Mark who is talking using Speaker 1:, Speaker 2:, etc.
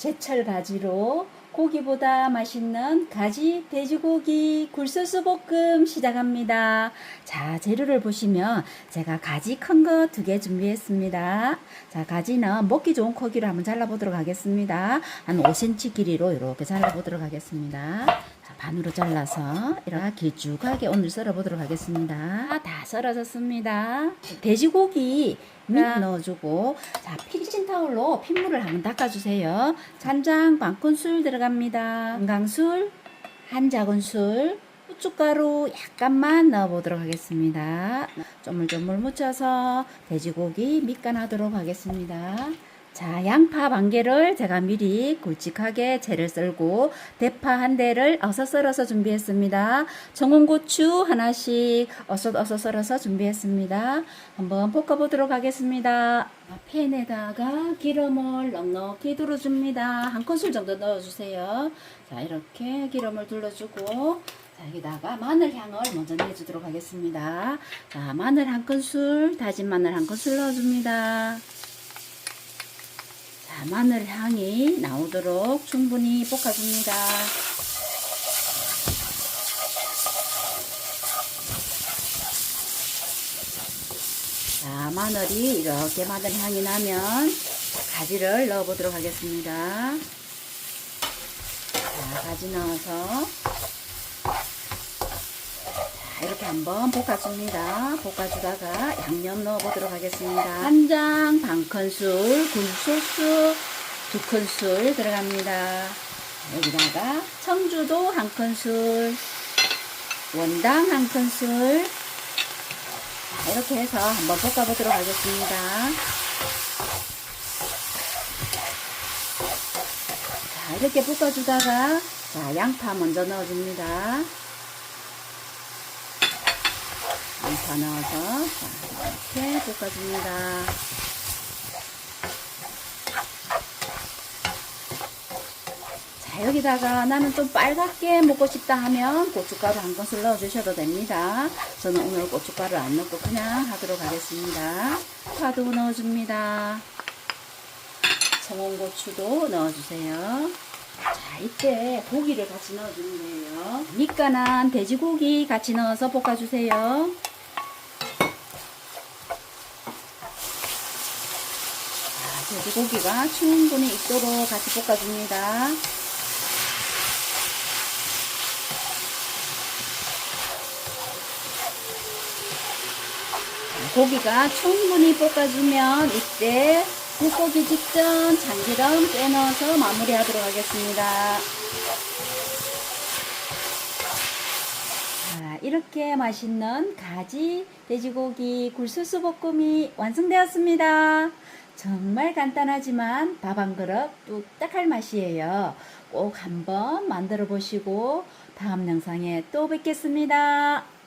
Speaker 1: 제철 가지로 고기보다 맛있는 가지 돼지고기 굴소스 볶음 시작합니다. 자, 재료를 보시면 제가 가지 큰 거 두 개 준비했습니다. 자, 가지는 먹기 좋은 크기로 한번 잘라보도록 하겠습니다. 한 5cm 길이로 이렇게 잘라보도록 하겠습니다. 자, 반으로 잘라서 이렇게 길쭉하게 오늘 썰어보도록 하겠습니다. 다 썰어졌습니다. 돼지고기 믹 넣어주고 자 피치타올로 핏물을 한번 닦아주세요. 간장 반 큰술 들어갑니다. 건강술 한 작은술 후춧가루 약간만 넣어보도록 하겠습니다. 쪼물쪼물 묻혀서 돼지고기 밑간 하도록 하겠습니다. 자, 양파 반 개를 제가 미리 굵직하게 채를 썰고 대파 한 대를 어서 썰어서 준비했습니다. 정원고추 하나씩 어서 어서 썰어서 준비했습니다. 한번 볶아보도록 하겠습니다. 팬에다가 기름을 넉넉히 둘러줍니다. 한 큰술 정도 넣어주세요. 자, 이렇게 기름을 둘러주고 자, 여기다가 마늘 향을 먼저 내주도록 하겠습니다. 자, 마늘 한 큰술, 다진 마늘 한 큰술 넣어줍니다. 자, 마늘 향이 나오도록 충분히 볶아줍니다. 자, 마늘이 이렇게 마늘 향이 나면 가지를 넣어보도록 하겠습니다. 자, 가지 넣어서 자, 이렇게 한번 볶아줍니다. 볶아주다가 양념 넣어보도록 하겠습니다. 간장 반 큰술, 굴소스 두 큰술 들어갑니다. 여기다가 청주도 한 큰술, 원당 한 큰술, 자, 이렇게 해서 한번 볶아보도록 하겠습니다. 자, 이렇게 볶아주다가 자, 양파 먼저 넣어줍니다. 양파 넣어서 자, 이렇게 볶아줍니다. 자, 여기다가 나는 좀 빨갛게 먹고 싶다 하면 고춧가루 한 큰술 넣어주셔도 됩니다. 저는 오늘 고춧가루 안 넣고 그냥 하도록 하겠습니다. 파도 넣어줍니다. 청원고추도 넣어주세요. 자, 이때 고기를 같이 넣어주는 거예요. 밑간한 돼지고기 같이 넣어서 볶아주세요. 돼지고기가 충분히 익도록 같이 볶아줍니다. 고기가 충분히 볶아주면 이때 볶기 직전 참기름 빼넣어서 마무리하도록 하겠습니다. 자, 이렇게 맛있는 가지 돼지고기 굴소스 볶음이 완성되었습니다. 정말 간단하지만 밥 한 그릇 뚝딱 할 맛이에요. 꼭 한번 만들어 보시고 다음 영상에 또 뵙겠습니다.